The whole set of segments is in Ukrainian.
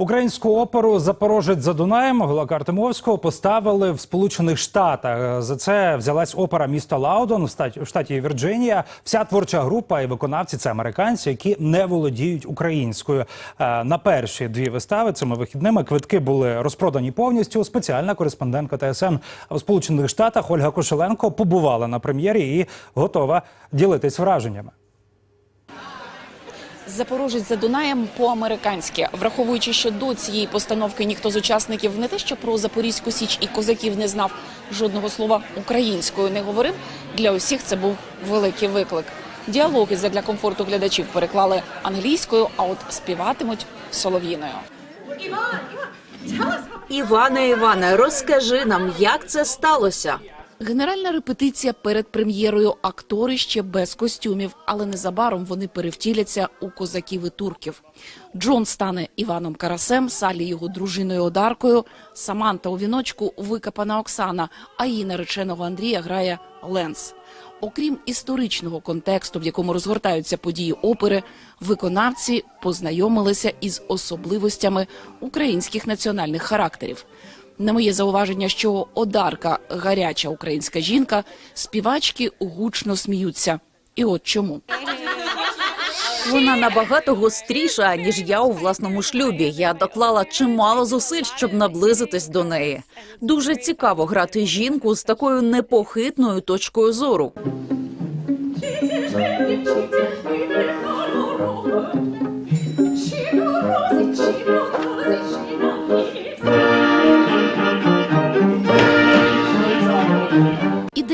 Українську оперу Запорожець за Дунаєм Гулака Артемовського поставили в Сполучених Штатах. За це взялась опера міста Лаудон в в штаті Вірджинія. Вся творча група і виконавці це американці, які не володіють українською. Е, На перші дві вистави цими вихідними квитки були розпродані повністю. Спеціальна кореспондентка ТСН у Сполучених Штатах Ольга Кошеленко побувала на прем'єрі і готова ділитись враженнями. Запорожець за Дунаєм по-американськи, враховуючи, що до цієї постановки ніхто з учасників не те, що про Запорізьку Січ і козаків не знав, жодного слова українською не говорив. Для усіх це був великий виклик. Діалоги задля комфорту глядачів переклали англійською, а от співатимуть солов'їною. Іване, Іване, розкажи нам, як це сталося. Генеральна репетиція перед прем'єрою. Актори ще без костюмів, але незабаром вони перевтіляться у козаків і турків. Джон стане Іваном Карасем, Салі його дружиною Одаркою, Саманта у віночку викопана Оксана, а її нареченого Андрія грає Ленс. Окрім історичного контексту, в якому розгортаються події опери, виконавці познайомилися із особливостями українських національних характерів. На моє зауваження, що Одарка гаряча українська жінка, співачки гучно сміються. І от чому. Вона набагато гостріша, ніж я у власному шлюбі. Я доклала чимало зусиль, щоб наблизитись до неї. Дуже цікаво грати жінку з такою непохитною точкою зору.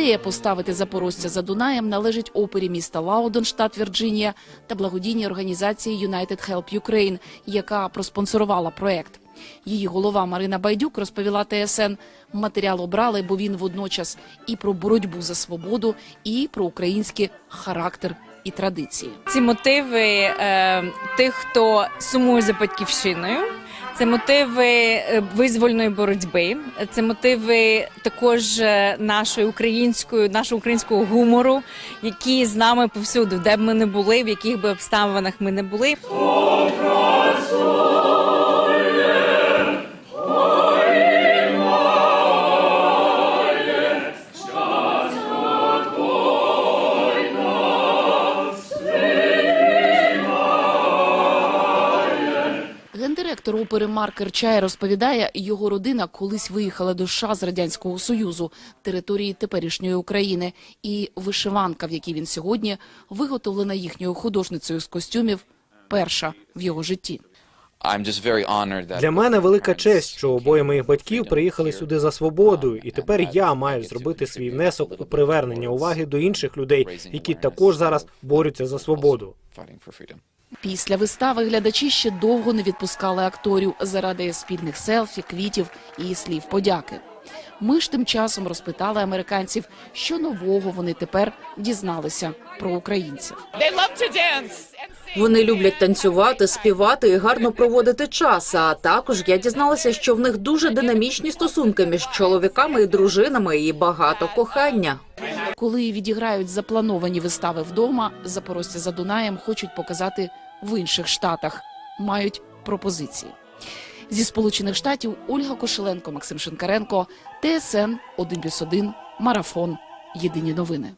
Ідея поставити запорожця за Дунаєм належить опері міста Лаудон, штат Вірджинія, та благодійній організації United Help Ukraine, яка проспонсорувала проект. Її голова Марина Байдюк розповіла ТСН, матеріал обрали, бо він водночас і про боротьбу за свободу, і про український характер і традиції. Ці мотиви е, тих, хто сумує за батьківщиною. Це мотиви е, визвольної боротьби, це мотиви також е, нашої української, нашого українського гумору, які з нами повсюди, де б ми не були, в яких би обставинах ми не були. Гендиректор опери Марк Чай розповідає, його родина колись виїхала до США з радянського союзу, території теперішньої України, і вишиванка, в якій він сьогодні, виготовлена їхньою художницею з костюмів, перша в його житті. Для мене велика честь, що обоє моїх батьків приїхали сюди за свободою, і тепер я маю зробити свій внесок у привернення уваги до інших людей, які також зараз борються за свободу. Після вистави глядачі ще довго не відпускали акторів заради спільних селфі, квітів і слів подяки. Ми ж тим часом розпитали американців, що нового вони тепер дізналися про українців. Вони люблять танцювати, співати і гарно проводити час. А також я дізналася, що в них дуже динамічні стосунки між чоловіками і дружинами і багато кохання. Коли відіграють заплановані вистави вдома, запорожці за Дунаєм хочуть показати в інших штатах. Мають пропозиції. Зі Сполучених Штатів Ольга Кошеленко, Максим Шинкаренко, ТСН 1+,1, Марафон. Єдині новини.